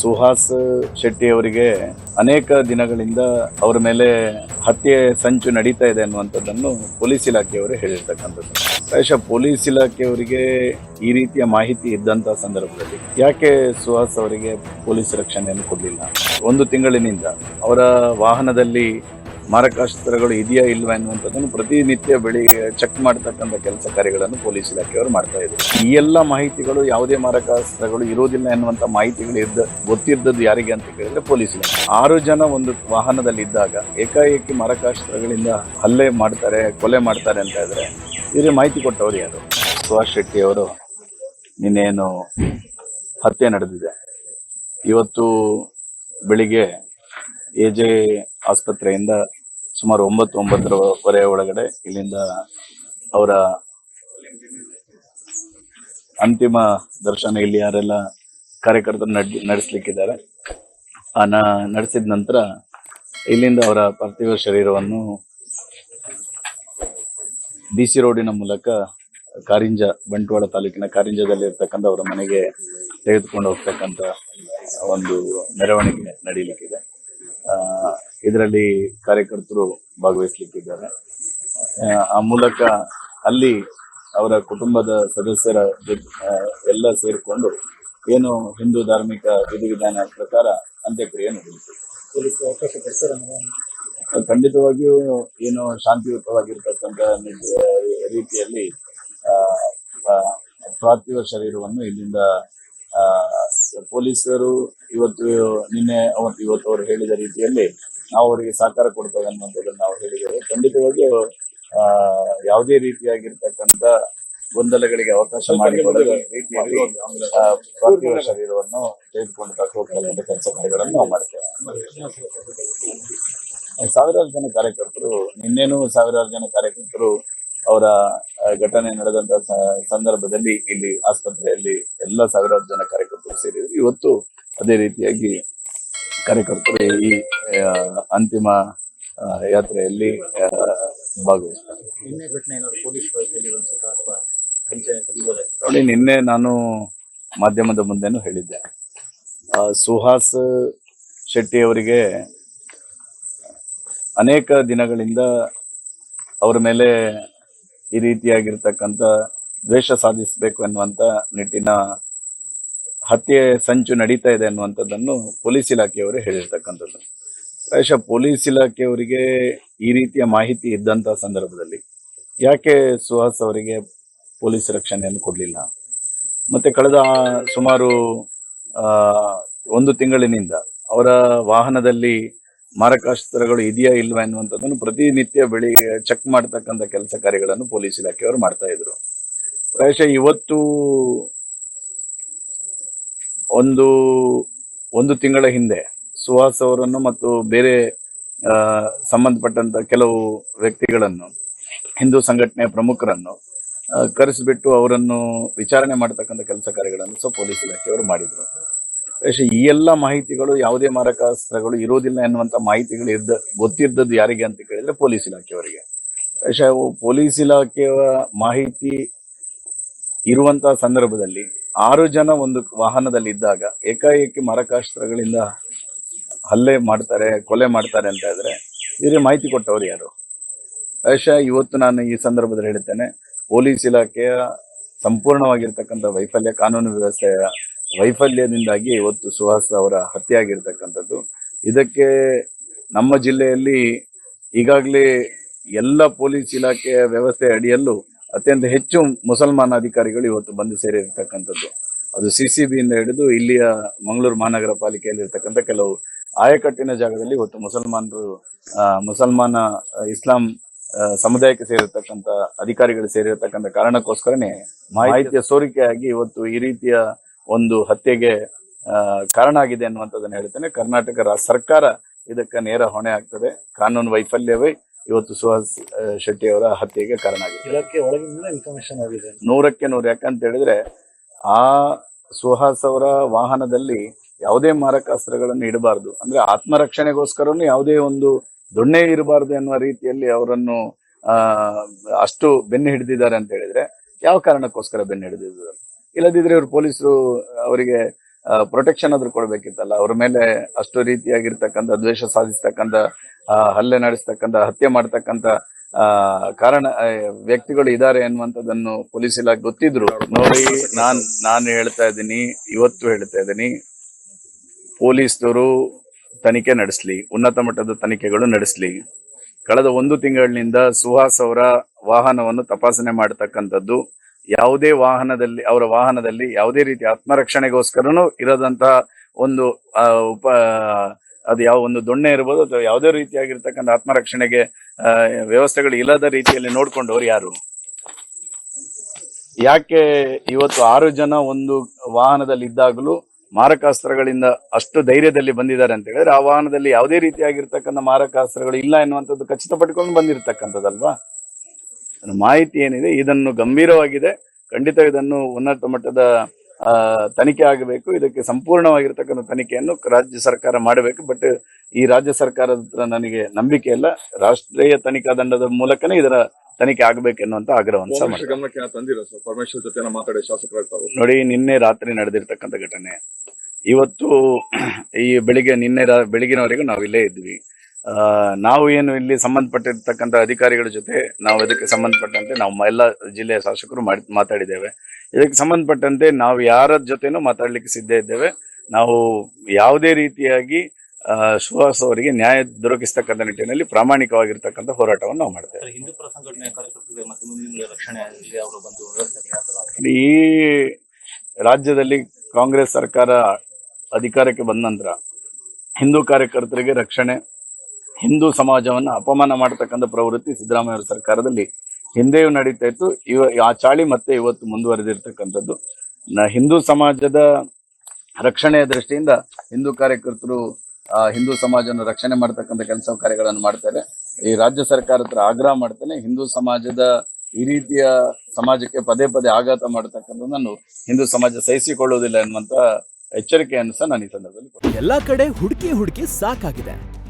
ಸುಹಾಸ್ ಶೆಟ್ಟಿ ಅವರಿಗೆ ಅನೇಕ ದಿನಗಳಿಂದ ಅವರ ಮೇಲೆ ಹತ್ಯೆ ಸಂಚು ನಡೀತಾ ಇದೆ ಅನ್ನುವಂಥದ್ದನ್ನು ಪೊಲೀಸ್ ಇಲಾಖೆಯವರು ಹೇಳಿರ್ತಕ್ಕಂಥದ್ದು. ಪ್ರಾಯಶಃ ಪೊಲೀಸ್ ಇಲಾಖೆಯವರಿಗೆ ಈ ರೀತಿಯ ಮಾಹಿತಿ ಇದ್ದಂಥ ಸಂದರ್ಭದಲ್ಲಿ ಯಾಕೆ ಸುಹಾಸ್ ಅವರಿಗೆ ಪೊಲೀಸ್ ರಕ್ಷಣೆಯನ್ನು ಕೊಡಲಿಲ್ಲ? ಒಂದು ತಿಂಗಳಿನಿಂದ ಅವರ ವಾಹನದಲ್ಲಿ ಮಾರಕಾಸ್ತ್ರಗಳು ಇದೆಯಾ ಇಲ್ವಾ ಎನ್ನುವಂಥದ್ದನ್ನು ಪ್ರತಿನಿತ್ಯ ಬೆಳಿಗ್ಗೆ ಚೆಕ್ ಮಾಡ್ತಕ್ಕಂಥ ಕೆಲಸ ಕಾರ್ಯಗಳನ್ನು ಪೊಲೀಸ್ ಇಲಾಖೆಯವರು ಮಾಡ್ತಾ ಇದ್ದರು. ಈ ಎಲ್ಲ ಮಾಹಿತಿಗಳು ಯಾವುದೇ ಮಾರಕಾಸ್ತ್ರಗಳು ಇರೋದಿಲ್ಲ ಎನ್ನುವಂಥ ಮಾಹಿತಿಗಳು ಇದ್ದ ಗೊತ್ತಿದ್ದದ್ದು ಯಾರಿಗೆ ಅಂತ ಕೇಳಿದ್ರೆ ಪೊಲೀಸ್ ಇಲಾಖೆ. ಆರು ಜನ ಒಂದು ವಾಹನದಲ್ಲಿ ಇದ್ದಾಗ ಏಕಾಏಕಿ ಮಾರಕಾಸ್ತ್ರಗಳಿಂದ ಹಲ್ಲೆ ಮಾಡ್ತಾರೆ, ಕೊಲೆ ಮಾಡ್ತಾರೆ ಅಂತ ಇದ್ರೆ ಇವ್ರಿಗೆ ಮಾಹಿತಿ ಕೊಟ್ಟವರು ಯಾರು? ಸುಭಾಷ್ ಶೆಟ್ಟಿ ಅವರು ನಿನ್ನೇನು ಹತ್ಯೆ ನಡೆದಿದೆ. ಇವತ್ತು ಬೆಳಿಗ್ಗೆ ಎ ಜೆ ಆಸ್ಪತ್ರೆಯಿಂದ ಸುಮಾರು ಒಂಬತ್ತು ಒಂಬತ್ತರವರೆ ಒಳಗಡೆ ಇಲ್ಲಿಂದ ಅವರ ಅಂತಿಮ ದರ್ಶನ ಇಲ್ಲಿ ಯಾರೆಲ್ಲ ಕಾರ್ಯಕರ್ತರು ನಡ್, ನಡೆಸ್ಲಿಕ್ಕಿದ್ದಾರೆ. ಆ ನಡೆಸಿದ ನಂತರ ಇಲ್ಲಿಂದ ಅವರ ಪಾರ್ಥಿವ ಶರೀರವನ್ನು ಡಿ ಸಿ ರೋಡಿನ ಮೂಲಕ ಕಾರಿಂಜ, ಬಂಟ್ವಾಳ ತಾಲೂಕಿನ ಕಾರಿಂಜದಲ್ಲಿ ಇರ್ತಕ್ಕಂಥ ಅವರ ಮನೆಗೆ ತೆಗೆದುಕೊಂಡು ಹೋಗ್ತಕ್ಕಂಥ ಒಂದು ಮೆರವಣಿಗೆ ನಡೀಲಿಕ್ಕಿದೆ. ಇದರಲ್ಲಿ ಕಾರ್ಯಕರ್ತರು ಭಾಗವಹಿಸ್ಲಿಕ್ಕಿದ್ದಾರೆ. ಆ, ಮೂಲಕ ಅಲ್ಲಿ ಅವರ ಕುಟುಂಬದ ಸದಸ್ಯರ ಎಲ್ಲ ಸೇರಿಕೊಂಡು ಏನು ಹಿಂದೂ ಧಾರ್ಮಿಕ ವಿಧಿವಿಧಾನ ಪ್ರಕಾರ ಅಂತ್ಯಕ್ರಿಯೆ ನಡೆಯಿತು ಖಂಡಿತವಾಗಿಯೂ ಏನು ಶಾಂತಿಯುತವಾಗಿರ್ತಕ್ಕಂಥ ರೀತಿಯಲ್ಲಿ ಪಾರ್ಥಿವ ಶರೀರವನ್ನು ಇಲ್ಲಿಂದ ಆ, ಪೊಲೀಸರು ಇವತ್ತು ನಿನ್ನೆ ಅವತ್ತು ಇವತ್ತು ಅವರು ಹೇಳಿದ ರೀತಿಯಲ್ಲಿ ನಾವು ಅವರಿಗೆ ಸಹಕಾರ ಕೊಡ್ತೇವೆ ಅನ್ನುವಂಥದ್ದನ್ನು ನಾವು ಹೇಳಿದ್ದೇವೆ. ಖಂಡಿತವಾಗಿಯೂ ಆ, ಯಾವುದೇ ರೀತಿಯಾಗಿರ್ತಕ್ಕಂಥ ಗೊಂದಲಗಳಿಗೆ ಅವಕಾಶ ರೀತಿಯಲ್ಲಿ ಶರೀರವನ್ನು ತೆಗೆದುಕೊಂಡು ಹೋಗ್ತಕ್ಕಂಥ ಕೆಲಸ ಕಾರ್ಯಗಳನ್ನು ನಾವು ಮಾಡ್ತೇವೆ. ಸಾವಿರಾರು ಜನ ಕಾರ್ಯಕರ್ತರು ನಿನ್ನೇನು ಸಾವಿರಾರು ಜನ ಕಾರ್ಯಕರ್ತರು ಅವರ ಘಟನೆ ನಡೆದಂತ ಸಂದರ್ಭದಲ್ಲಿ ಇಲ್ಲಿ ಆಸ್ಪತ್ರೆಯಲ್ಲಿ ಎಲ್ಲ ಸಾವಿರಾರು ಜನ ಕಾರ್ಯಕರ್ತರು ಸೇರಿದ್ರು. ಇವತ್ತು ಅದೇ ರೀತಿಯಾಗಿ ಕಾರ್ಯಕರ್ತರು ಈ ಅಂತಿಮ ಯಾತ್ರೆಯಲ್ಲಿ ಭಾಗವಹಿಸ್ತಾರೆ. ನೋಡಿ ನಿನ್ನೆ ನಾನು ಮಾಧ್ಯಮದ ಮುಂದೆನೂ ಹೇಳಿದ್ದೆ. ಸುಹಾಸ್ ಶೆಟ್ಟಿ ಅವರಿಗೆ ಅನೇಕ ದಿನಗಳಿಂದ ಅವರ ಮೇಲೆ ಈ ರೀತಿಯಾಗಿರ್ತಕ್ಕಂಥ ದ್ವೇಷ ಸಾಧಿಸಬೇಕು ಅನ್ನುವಂತ ನಿಟ್ಟಿನ ಹತ್ಯೆ ಸಂಚು ನಡೀತಾ ಇದೆ ಅನ್ನುವಂಥದ್ದನ್ನು ಪೊಲೀಸ್ ಇಲಾಖೆಯವರು ಹೇಳಿರ್ತಕ್ಕಂಥದ್ದು. ಪ್ರಾಯಶಃ ಪೊಲೀಸ್ ಇಲಾಖೆಯವರಿಗೆ ಈ ರೀತಿಯ ಮಾಹಿತಿ ಇದ್ದಂಥ ಸಂದರ್ಭದಲ್ಲಿ ಯಾಕೆ ಸುಹಾಸ್ ಅವರಿಗೆ ಪೊಲೀಸ್ ರಕ್ಷಣೆಯನ್ನು ಕೊಡಲಿಲ್ಲ? ಮತ್ತೆ ಕಳೆದ ಸುಮಾರು ಒಂದು ತಿಂಗಳಿನಿಂದ ಅವರ ವಾಹನದಲ್ಲಿ ಮಾರಕಾಸ್ತ್ರಗಳು ಇದೆಯಾ ಇಲ್ವಾ ಎನ್ನುವಂಥದ್ದನ್ನು ಪ್ರತಿನಿತ್ಯ ಬೆಳಿ ಚೆಕ್ ಮಾಡ್ತಕ್ಕಂಥ ಕೆಲಸ ಕಾರ್ಯಗಳನ್ನು ಪೊಲೀಸ್ ಇಲಾಖೆಯವರು ಮಾಡ್ತಾ ಇದ್ರು. ಪ್ರಾಯಶಃ ಇವತ್ತು ಒಂದು ಒಂದು ತಿಂಗಳ ಹಿಂದೆ ಸುಹಾಸ್ ಅವರನ್ನು ಮತ್ತು ಬೇರೆ ಸಂಬಂಧಪಟ್ಟಂತ ಕೆಲವು ವ್ಯಕ್ತಿಗಳನ್ನು, ಹಿಂದೂ ಸಂಘಟನೆಯ ಪ್ರಮುಖರನ್ನು ಕರೆಸಿಬಿಟ್ಟು ಅವರನ್ನು ವಿಚಾರಣೆ ಮಾಡತಕ್ಕಂಥ ಕೆಲಸ ಕಾರ್ಯಗಳನ್ನು ಸಹ ಪೊಲೀಸ್ ಇಲಾಖೆಯವರು ಮಾಡಿದ್ರು. ಈ ಎಲ್ಲ ಮಾಹಿತಿಗಳು ಯಾವುದೇ ಮಾರಕಾಸ್ತ್ರಗಳು ಇರೋದಿಲ್ಲ ಎನ್ನುವಂತ ಮಾಹಿತಿಗಳು ಇದ್ದ, ಗೊತ್ತಿದ್ದದ್ದು ಯಾರಿಗೆ ಅಂತ ಕೇಳಿದ್ರೆ ಪೊಲೀಸ್ ಇಲಾಖೆಯವರಿಗೆ ಪೊಲೀಸ್ ಇಲಾಖೆಯ ಮಾಹಿತಿ ಇರುವಂತಹ ಸಂದರ್ಭದಲ್ಲಿ ಆರು ಜನ ಒಂದು ವಾಹನದಲ್ಲಿ ಇದ್ದಾಗ ಏಕಾಏಕಿ ಮಾರಕಾಸ್ತ್ರಗಳಿಂದ ಹಲ್ಲೆ ಮಾಡ್ತಾರೆ, ಕೊಲೆ ಮಾಡ್ತಾರೆ ಅಂತ ಇದ್ರೆ ಇವ್ರಿಗೆ ಮಾಹಿತಿ ಕೊಟ್ಟವರು ಯಾರು? ಬಹುಶಃ ಇವತ್ತು ನಾನು ಈ ಸಂದರ್ಭದಲ್ಲಿ ಹೇಳ್ತೇನೆ ಪೊಲೀಸ್ ಇಲಾಖೆಯ ಸಂಪೂರ್ಣವಾಗಿರ್ತಕ್ಕಂಥ ವೈಫಲ್ಯ, ಕಾನೂನು ವ್ಯವಸ್ಥೆಯ ವೈಫಲ್ಯದಿಂದಾಗಿ ಇವತ್ತು ಸುಹಾಸ್ ಅವರ ಹತ್ಯೆ ಆಗಿರ್ತಕ್ಕಂಥದ್ದು ಇದಕ್ಕೆ ನಮ್ಮ ಜಿಲ್ಲೆಯಲ್ಲಿ ಈಗಾಗಲೇ ಎಲ್ಲ ಪೊಲೀಸ್ ಇಲಾಖೆಯ ವ್ಯವಸ್ಥೆ ಅಡಿಯಲ್ಲೂ ಅತ್ಯಂತ ಹೆಚ್ಚು ಮುಸಲ್ಮಾನ ಅಧಿಕಾರಿಗಳು ಇವತ್ತು ಬಂದು ಸೇರಿರ್ತಕ್ಕಂಥದ್ದು. ಅದು ಸಿ ಸಿ ಬಿಯಿಂದ ಹಿಡಿದು ಇಲ್ಲಿಯ ಮಂಗಳೂರು ಮಹಾನಗರ ಪಾಲಿಕೆಯಲ್ಲಿ ಇರ್ತಕ್ಕಂಥ ಕೆಲವು ಆಯಕಟ್ಟಿನ ಜಾಗದಲ್ಲಿ ಇವತ್ತು ಮುಸಲ್ಮಾನರು ಮುಸಲ್ಮಾನ ಇಸ್ಲಾಂ ಸಮುದಾಯಕ್ಕೆ ಸೇರಿರ್ತಕ್ಕಂಥ ಅಧಿಕಾರಿಗಳು ಸೇರಿರ್ತಕ್ಕಂಥ ಕಾರಣಕ್ಕೋಸ್ಕರನೇ ಮಾಹಿತಿಯ ಸೋರಿಕೆಯಾಗಿ ಇವತ್ತು ಈ ರೀತಿಯ ಒಂದು ಹತ್ಯೆಗೆ ಕಾರಣ ಆಗಿದೆ ಅನ್ನುವಂಥದ್ದನ್ನು ಹೇಳ್ತೇನೆ ಕರ್ನಾಟಕ ಸರ್ಕಾರ ಇದಕ್ಕೆ ನೇರ ಹೊಣೆ ಆಗ್ತದೆ. ಕಾನೂನು ವೈಫಲ್ಯವೇ ಇವತ್ತು ಸುಹಾಸ್ ಶೆಟ್ಟಿ ಅವರ ಹತ್ಯೆಗೆ ಕಾರಣ ಆಗಿದೆ ಇಲಾಖೆ ಇನ್ಫಾರ್ಮೇಶನ್ ಆಗಿದೆ. ನೂರಕ್ಕೆ ನೂರು. ಯಾಕಂತ ಹೇಳಿದ್ರೆ ಆ ಸುಹಾಸ್ ಅವರ ವಾಹನದಲ್ಲಿ ಯಾವುದೇ ಮಾರಕಾಸ್ತ್ರಗಳನ್ನು ಇಡಬಾರ್ದು. ಅಂದ್ರೆ ಆತ್ಮರಕ್ಷಣೆಗೋಸ್ಕರನು ಯಾವುದೇ ಒಂದು ದೊಣ್ಣೆ ಇರಬಾರ್ದು ಎನ್ನುವ ರೀತಿಯಲ್ಲಿ ಅವರನ್ನು ಆ ಅಷ್ಟು ಬೆನ್ನು ಹಿಡಿದಿದ್ದಾರೆ ಅಂತ ಹೇಳಿದ್ರೆ ಯಾವ ಕಾರಣಕ್ಕೋಸ್ಕರ ಬೆನ್ನು ಹಿಡಿದಿದ್ದಾರೆ? ಇಲ್ಲದಿದ್ರೆ ಇವರು ಪೊಲೀಸರು ಅವರಿಗೆ ಪ್ರೊಟೆಕ್ಷನ್ ಆದ್ರೂ ಕೊಡ್ಬೇಕಿತ್ತಲ್ಲ. ಅವ್ರ ಮೇಲೆ ಅಷ್ಟು ರೀತಿಯಾಗಿರ್ತಕ್ಕಂಥ ದ್ವೇಷ ಸಾಧಿಸ್ತಕ್ಕಂಥ ಹಲ್ಲೆ ನಡೆಸ್ತಕ್ಕಂಥ, ಹತ್ಯೆ ಮಾಡ್ತಕ್ಕಂಥ ಕಾರಣ ವ್ಯಕ್ತಿಗಳು ಇದ್ದಾರೆ ಅನ್ನುವಂಥದ್ದನ್ನು ಪೊಲೀಸ್ ಇಲಾಖೆ ಗೊತ್ತಿದ್ರು. ನೋಡಿ, ನಾನ್, ನಾನು ಹೇಳ್ತಾ ಇದ್ದೀನಿ, ಇವತ್ತು ಹೇಳ್ತಾ ಇದ್ದೀನಿ. ಪೊಲೀಸರು ತನಿಖೆ ನಡೆಸಲಿ, ಉನ್ನತ ಮಟ್ಟದ ತನಿಖೆಗಳು ನಡೆಸಲಿ. ಕಳೆದ ಒಂದು ತಿಂಗಳಿನಿಂದ ಸುಹಾಸ್ ಅವರ ವಾಹನವನ್ನು ತಪಾಸಣೆ ಮಾಡತಕ್ಕಂಥದ್ದು ಯಾವುದೇ ವಾಹನದಲ್ಲಿ, ಅವರ ವಾಹನದಲ್ಲಿ ಯಾವುದೇ ರೀತಿ ಆತ್ಮರಕ್ಷಣೆಗೋಸ್ಕರನೂ ಇರದಂತಹ ಒಂದು ಉಪ, ಅದು ಯಾವ ಒಂದು ದೊಣ್ಣೆ ಇರ್ಬೋದು ಅಥವಾ ಯಾವುದೇ ರೀತಿಯಾಗಿರ್ತಕ್ಕಂಥ ಆತ್ಮರಕ್ಷಣೆಗೆ ವ್ಯವಸ್ಥೆಗಳು ಇಲ್ಲದ ರೀತಿಯಲ್ಲಿ ನೋಡ್ಕೊಂಡವ್ರು ಯಾರು? ಯಾಕೆ ಇವತ್ತು ಆರು ಜನ ಒಂದು ವಾಹನದಲ್ಲಿ ಇದ್ದಾಗಲೂ ಮಾರಕಾಸ್ತ್ರಗಳಿಂದ ಅಷ್ಟು ಧೈರ್ಯದಲ್ಲಿ ಬಂದಿದ್ದಾರೆ ಅಂತ ಹೇಳಿದ್ರೆ ಆ ವಾಹನದಲ್ಲಿ ಯಾವುದೇ ರೀತಿಯಾಗಿರ್ತಕ್ಕಂಥ ಮಾರಕಾಸ್ತ್ರಗಳು ಇಲ್ಲ ಎನ್ನುವಂಥದ್ದು ಖಚಿತಪಟ್ಕೊಂಡು ಬಂದಿರತಕ್ಕಂಥದ್ದಲ್ವಾ? ಮಾಹಿತಿ ಏನಿದೆ ಇದನ್ನು ಗಂಭೀರವಾಗಿದೆ. ಖಂಡಿತ ಇದನ್ನು ಉನ್ನತ ಮಟ್ಟದ ತನಿಖೆ ಆಗಬೇಕು. ಇದಕ್ಕೆ ಸಂಪೂರ್ಣವಾಗಿರ್ತಕ್ಕಂಥ ತನಿಖೆಯನ್ನು ರಾಜ್ಯ ಸರ್ಕಾರ ಮಾಡಬೇಕು. ಬಟ್ ಈ ರಾಜ್ಯ ಸರ್ಕಾರದ ನನಗೆ ನಂಬಿಕೆ ಇಲ್ಲ. ರಾಷ್ಟ್ರೀಯ ತನಿಖಾ ದಂಡದ ಮೂಲಕನೇ ಇದರ ತನಿಖೆ ಆಗಬೇಕು ಎನ್ನುವಂತ ಆಗ್ರಹವನ್ನು ನೋಡಿ ನಿನ್ನೆ ರಾತ್ರಿ ನಡೆದಿರ್ತಕ್ಕಂಥ ಘಟನೆ. ಇವತ್ತು ಈ ಬೆಳಿಗ್ಗೆ ನಿನ್ನೆ ಬೆಳಗಿನವರೆಗೂ ನಾವು ಇಲ್ಲೇ ಇದ್ವಿ. ನಾವು ಏನು ಇಲ್ಲಿ ಸಂಬಂಧಪಟ್ಟಿರ್ತಕ್ಕಂಥ ಅಧಿಕಾರಿಗಳ ಜೊತೆ ನಾವು ಇದಕ್ಕೆ ಸಂಬಂಧಪಟ್ಟಂತೆ ನಾವು ಎಲ್ಲ ಜಿಲ್ಲೆಯ ಶಾಸಕರು ಮಾಡಿ ಮಾತಾಡಿದ್ದೇವೆ. ಇದಕ್ಕೆ ಸಂಬಂಧಪಟ್ಟಂತೆ ನಾವು ಯಾರ ಜೊತೆನೂ ಮಾತಾಡ್ಲಿಕ್ಕೆ ಸಿದ್ಧ ಇದ್ದೇವೆ. ನಾವು ಯಾವುದೇ ರೀತಿಯಾಗಿ ಸುಹಾಸ್ ಅವರಿಗೆ ನ್ಯಾಯ ದೊರಕಿಸ್ತಕ್ಕಂಥ ನಿಟ್ಟಿನಲ್ಲಿ ಪ್ರಾಮಾಣಿಕವಾಗಿರ್ತಕ್ಕಂಥ ಹೋರಾಟವನ್ನು ನಾವು ಮಾಡ್ತೇವೆ. ಈ ರಾಜ್ಯದಲ್ಲಿ ಕಾಂಗ್ರೆಸ್ ಸರ್ಕಾರ ಅಧಿಕಾರಕ್ಕೆ ಬಂದ ನಂತರ ಹಿಂದೂ ಕಾರ್ಯಕರ್ತರಿಗೆ ರಕ್ಷಣೆ ಹಿಂದೂ ಸಮಾಜವನ್ನು ಅಪಮಾನ ಮಾಡತಕ್ಕಂಥ ಪ್ರವೃತ್ತಿ ಸಿದ್ದರಾಮಯ್ಯ ಸರ್ಕಾರದಲ್ಲಿ ಹಿಂದೆಯೂ ನಡೀತಾ ಇತ್ತು. ಇವ, ಆ ಚಾಳಿ ಮತ್ತೆ ಇವತ್ತು ಮುಂದುವರೆದಿರ್ತಕ್ಕಂಥದ್ದು. ಹಿಂದೂ ಸಮಾಜದ ರಕ್ಷಣೆಯ ದೃಷ್ಟಿಯಿಂದ ಹಿಂದೂ ಕಾರ್ಯಕರ್ತರು ಹಿಂದೂ ಸಮಾಜವನ್ನು ರಕ್ಷಣೆ ಮಾಡ್ತಕ್ಕಂಥ ಕೆಲಸ ಕಾರ್ಯಗಳನ್ನು ಮಾಡ್ತಾರೆ. ಈ ರಾಜ್ಯ ಸರ್ಕಾರ ಹತ್ರ ಆಗ್ರಹ ಮಾಡ್ತೇನೆ, ಹಿಂದೂ ಸಮಾಜದ ಈ ರೀತಿಯ ಸಮಾಜಕ್ಕೆ ಪದೇ ಪದೇ ಆಘಾತ ಮಾಡತಕ್ಕಂಥದ್ದನ್ನು ಹಿಂದೂ ಸಮಾಜ ಸಹಿಸಿಕೊಳ್ಳುವುದಿಲ್ಲ ಎನ್ನುವಂತ ಎಚ್ಚರಿಕೆಯನ್ನು ಸಹ ನಾನು ಈ ಸಂದರ್ಭದಲ್ಲಿ. ಎಲ್ಲಾ ಕಡೆ ಹುಡುಕಿ ಹುಡುಕಿ ಸಾಕಾಗಿದೆ.